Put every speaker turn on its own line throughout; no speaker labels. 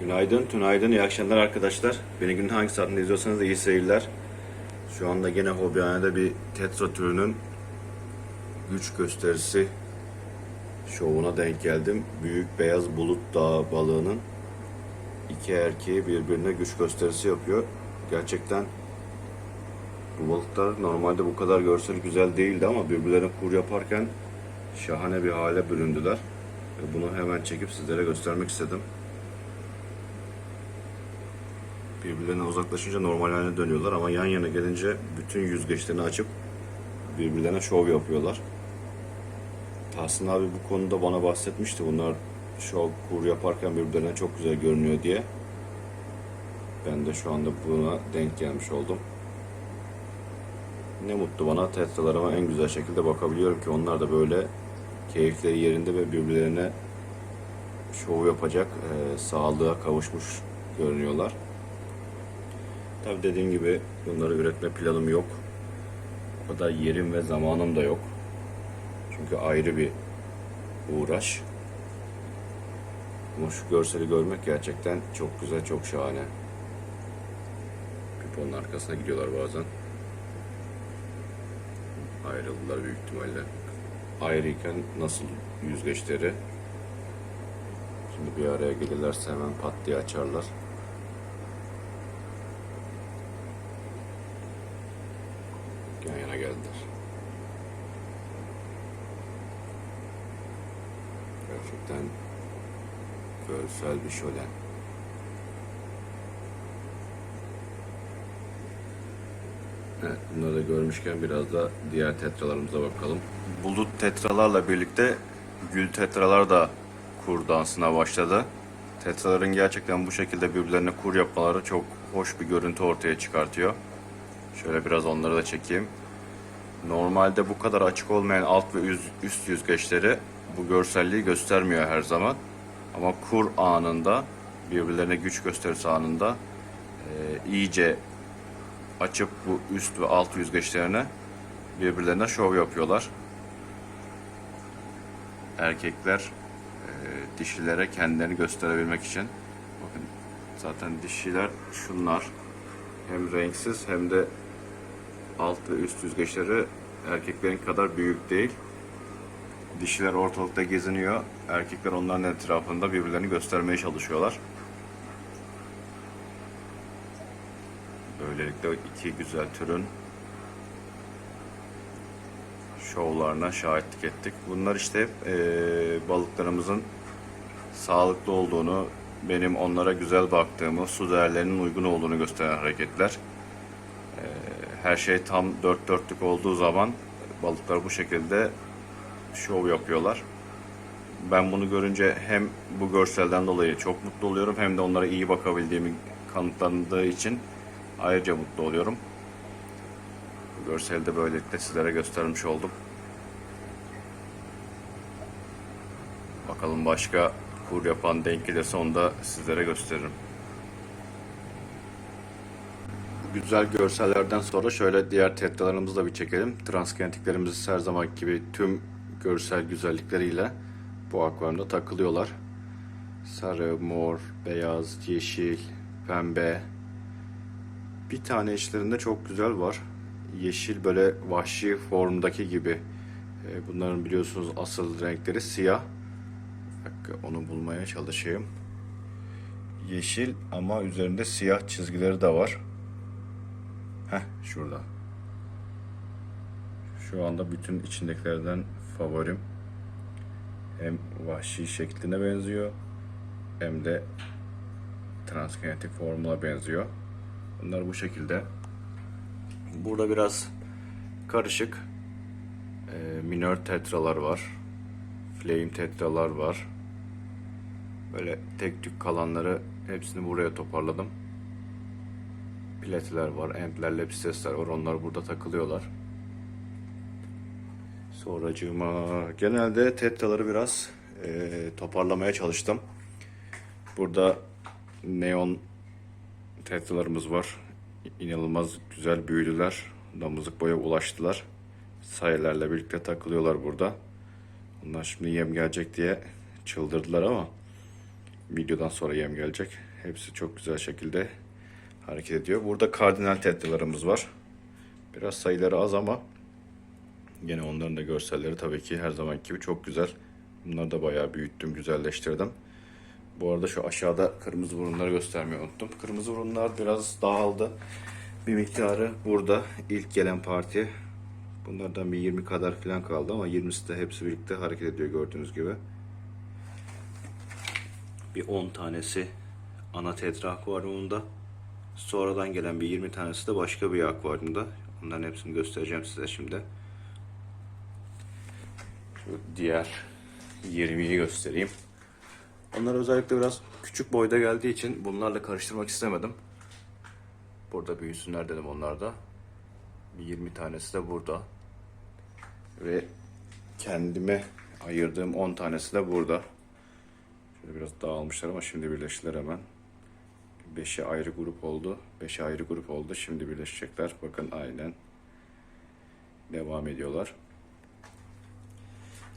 Günaydın, tünaydın, iyi akşamlar arkadaşlar. Beni günün hangi saatinde izliyorsanız iyi seyirler. Şu anda yine hobihanede bir tetra türünün güç gösterisi şovuna denk geldim. Büyük beyaz bulut dağı balığının iki erkeği birbirine güç gösterisi yapıyor. Gerçekten bu balıklar normalde bu kadar görsel güzel değildi ama birbirlerine kur yaparken şahane bir hale büründüler. Bunu hemen çekip sizlere göstermek istedim. Birbirlerine uzaklaşınca normal haline dönüyorlar ama yan yana gelince bütün yüzgeçlerini açıp birbirlerine şov yapıyorlar. Tahsin abi bu konuda bana bahsetmişti. Bunlar şov kur yaparken birbirlerine çok güzel görünüyor diye. Ben de şu anda buna denk gelmiş oldum. Ne mutlu bana tetralarıma en güzel şekilde bakabiliyorum ki onlar da böyle keyifleri yerinde ve birbirlerine şov yapacak e, sağlığa kavuşmuş görünüyorlar. Tabi dediğim gibi bunları üretme planım yok. O kadar yerim ve zamanım da yok. Çünkü ayrı bir uğraş. Ama şu görseli görmek gerçekten çok güzel, çok şahane. Piponun arkasına gidiyorlar bazen. Ayrıldılar büyük ihtimalle. Ayrıyken nasıl yüzgeçleri? Şimdi bir araya gelirlerse hemen pat diye açarlar. yan yana geldiler. Gerçekten görsel bir. Evet, bunları da görmüşken biraz da diğer tetralarımıza bakalım. Bulut tetralarla birlikte gül tetralar da kur dansına başladı. Tetraların gerçekten bu şekilde birbirlerine kur yapmaları çok hoş bir görüntü ortaya çıkartıyor. Şöyle biraz onları da çekeyim. Normalde bu kadar açık olmayan alt ve üst yüzgeçleri bu görselliği göstermiyor her zaman. Ama kur anında, birbirlerine güç gösterisi anında e, iyice açıp bu üst ve alt yüzgeçlerine birbirlerine şov yapıyorlar. Erkekler e, dişilere kendilerini gösterebilmek için. Bakın zaten dişiler şunlar. Hem renksiz hem de alt ve üst yüzgeçleri erkeklerin kadar büyük değil. Dişiler ortalıkta geziniyor. Erkekler onların etrafında birbirlerini göstermeye çalışıyorlar. Böylelikle iki güzel türün şovlarına şahitlik ettik. Bunlar işte eee, balıklarımızın sağlıklı olduğunu, benim onlara güzel baktığımı, su değerlerinin uygun olduğunu gösteren hareketler her şey tam dört dörtlük olduğu zaman balıklar bu şekilde şov yapıyorlar. Ben bunu görünce hem bu görselden dolayı çok mutlu oluyorum hem de onlara iyi bakabildiğimi kanıtlandığı için ayrıca mutlu oluyorum. Bu görseli de böylelikle sizlere göstermiş oldum. Bakalım başka kur yapan denk gelirse onu da sizlere gösteririm. güzel görsellerden sonra şöyle diğer tetralarımızı da bir çekelim. Transkinetiklerimiz her zaman gibi tüm görsel güzellikleriyle bu akvaryumda takılıyorlar. Sarı, mor, beyaz, yeşil, pembe. Bir tane içlerinde çok güzel var. Yeşil böyle vahşi formdaki gibi. E, Bunların biliyorsunuz asıl renkleri siyah. Dakika onu bulmaya çalışayım. Yeşil ama üzerinde siyah çizgileri de var. Heh şurada. Şu anda bütün içindekilerden favorim. Hem vahşi şekline benziyor hem de transkinetik formuna benziyor. Bunlar bu şekilde. Burada biraz karışık e, minör tetralar var. Flame tetralar var. Böyle tek tük kalanları hepsini buraya toparladım platiler var, ampler, lepistesler var. Onlar burada takılıyorlar. Sonracığıma genelde tetraları biraz e, toparlamaya çalıştım. Burada neon tetralarımız var. İnanılmaz güzel büyüdüler. Damızlık boya ulaştılar. Sayılarla birlikte takılıyorlar burada. Onlar şimdi yem gelecek diye çıldırdılar ama videodan sonra yem gelecek. Hepsi çok güzel şekilde hareket ediyor. Burada kardinal tetralarımız var. Biraz sayıları az ama Yine onların da görselleri tabii ki her zamanki gibi çok güzel. Bunları da bayağı büyüttüm, güzelleştirdim. Bu arada şu aşağıda kırmızı burunları göstermeyi unuttum. Kırmızı burunlar biraz dağıldı. Bir miktarı burada ilk gelen parti. Bunlardan bir 20 kadar falan kaldı ama 20'si de hepsi birlikte hareket ediyor gördüğünüz gibi. Bir 10 tanesi ana tetra akvaryumunda. Sonradan gelen bir 20 tanesi de başka bir akvaryumda. Onların hepsini göstereceğim size şimdi. Şu diğer 20'yi göstereyim. Onlar özellikle biraz küçük boyda geldiği için bunlarla karıştırmak istemedim. Burada büyüsünler dedim onlar da. Bir 20 tanesi de burada. Ve kendime ayırdığım 10 tanesi de burada. Şöyle biraz dağılmışlar ama şimdi birleştiler hemen. 5'i ayrı grup oldu. 5'i ayrı grup oldu. Şimdi birleşecekler. Bakın aynen. Devam ediyorlar.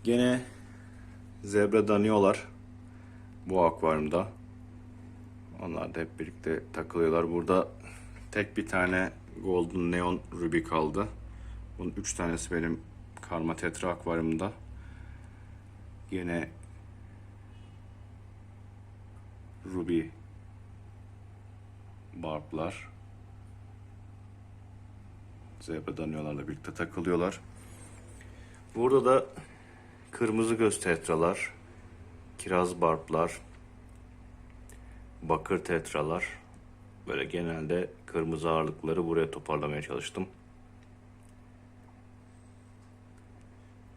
Gene zebra danıyorlar bu akvaryumda. Onlar da hep birlikte takılıyorlar. Burada tek bir tane Golden Neon Ruby kaldı. Bunun üç tanesi benim Karma Tetra akvaryumda. Yine Ruby Barb'lar Zebra danıyorlarla birlikte takılıyorlar. Burada da kırmızı göz tetralar, kiraz barblar, bakır tetralar. Böyle genelde kırmızı ağırlıkları buraya toparlamaya çalıştım.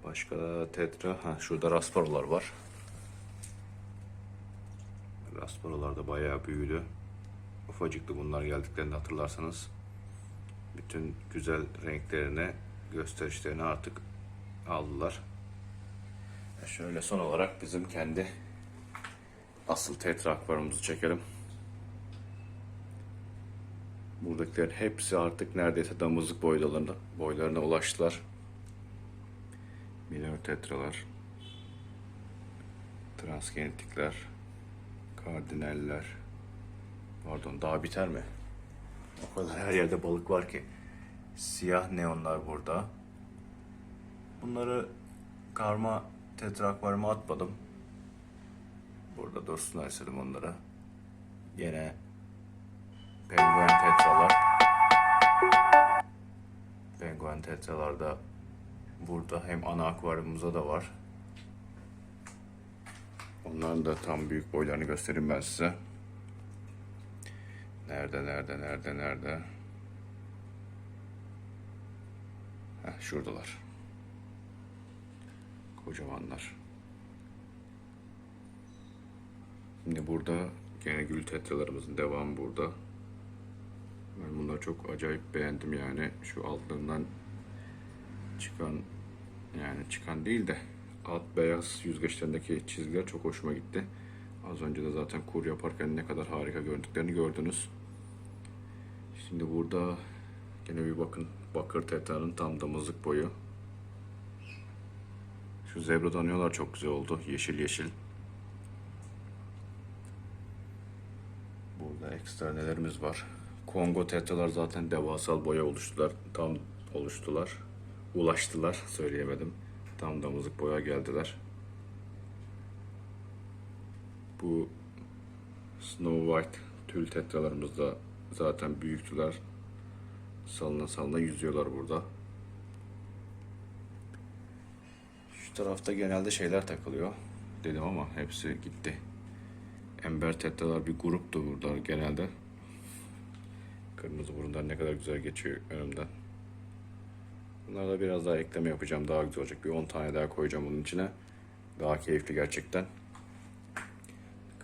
Başka tetra, ha şurada rasparolar var. Rasparolar da bayağı büyüdü. Ufacıktı bunlar geldiklerini hatırlarsanız. Bütün güzel renklerini, gösterişlerini artık aldılar. Şöyle son olarak bizim kendi asıl tetra akvaryumumuzu çekelim. Buradakilerin hepsi artık neredeyse damızlık boylarına, boylarına ulaştılar. Minor tetralar, transgenetikler, kardinaller. Pardon daha biter mi? O kadar her yerde balık var ki. Siyah neonlar burada. Bunları karma tetra akvaryuma atmadım. Burada dursunlar istedim onlara. Yine penguen tetralar. Penguen tetralar da burada hem ana akvaryumumuzda da var. Onların da tam büyük boylarını göstereyim ben size. Nerede, nerede, nerede, nerede? Heh, şuradalar. Kocamanlar. Şimdi burada gene gül tetralarımızın devamı burada. Ben bunları çok acayip beğendim yani. Şu altlarından çıkan yani çıkan değil de alt beyaz yüzgeçlerindeki çizgiler çok hoşuma gitti. Az önce de zaten kur yaparken ne kadar harika gördüklerini gördünüz. Şimdi burada gene bir bakın bakır tetranın tam damızlık boyu. Şu zebra danıyorlar çok güzel oldu. Yeşil yeşil. Burada ekstra nelerimiz var. Kongo tetralar zaten devasal boya oluştular. Tam oluştular. Ulaştılar söyleyemedim. Tam damızlık boya geldiler. Bu Snow White tül tetralarımız da zaten büyüktüler. Salına salına yüzüyorlar burada. Şu tarafta genelde şeyler takılıyor. Dedim ama hepsi gitti. Ember tetralar bir gruptu burada genelde. Kırmızı burundan ne kadar güzel geçiyor önümden. Bunlarla biraz daha ekleme yapacağım. Daha güzel olacak. Bir 10 tane daha koyacağım bunun içine. Daha keyifli gerçekten.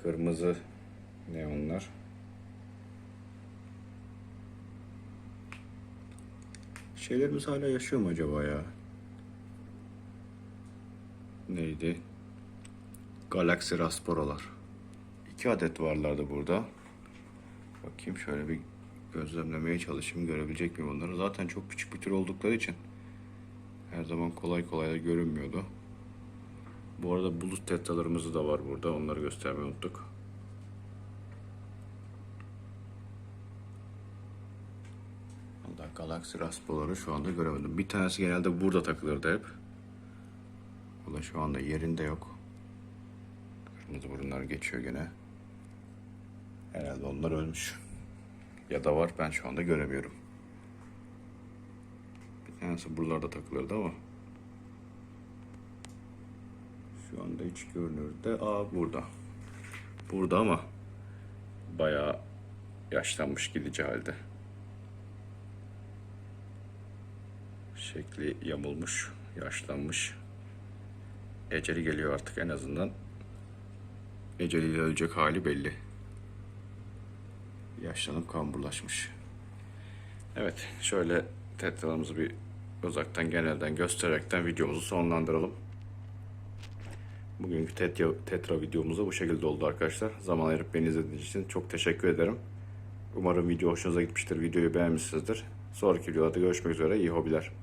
Kırmızı neonlar. Şeylerimiz hala yaşıyor mu acaba ya? neydi? Galaxy Rasporolar. İki adet varlardı burada. Bakayım şöyle bir gözlemlemeye çalışayım. Görebilecek miyim onları? Zaten çok küçük bir tür oldukları için her zaman kolay kolay da görünmüyordu. Bu arada bulut tetralarımız da var burada. Onları göstermeyi unuttuk. Vallahi Galaxy Raspoları şu anda göremedim. Bir tanesi genelde burada takılırdı hep. Da şu anda yerinde yok. Kırmızı burunlar geçiyor gene. Herhalde onlar ölmüş. Ya da var ben şu anda göremiyorum. Bir tanesi buralarda takılırdı ama. Şu anda hiç görünüyor de. Aa burada. Burada ama bayağı yaşlanmış gidici halde. Şekli yamulmuş, yaşlanmış. Eceli geliyor artık en azından. Eceliyle ölecek hali belli. Yaşlanıp kamburlaşmış. Evet, şöyle tetralarımızı bir uzaktan genelden göstererekten videomuzu sonlandıralım. Bugünkü tetra, tetra videomuz bu şekilde oldu arkadaşlar. Zaman ayırıp beni izlediğiniz için çok teşekkür ederim. Umarım video hoşunuza gitmiştir. Videoyu beğenmişsinizdir. Sonraki videolarda görüşmek üzere. İyi hobiler.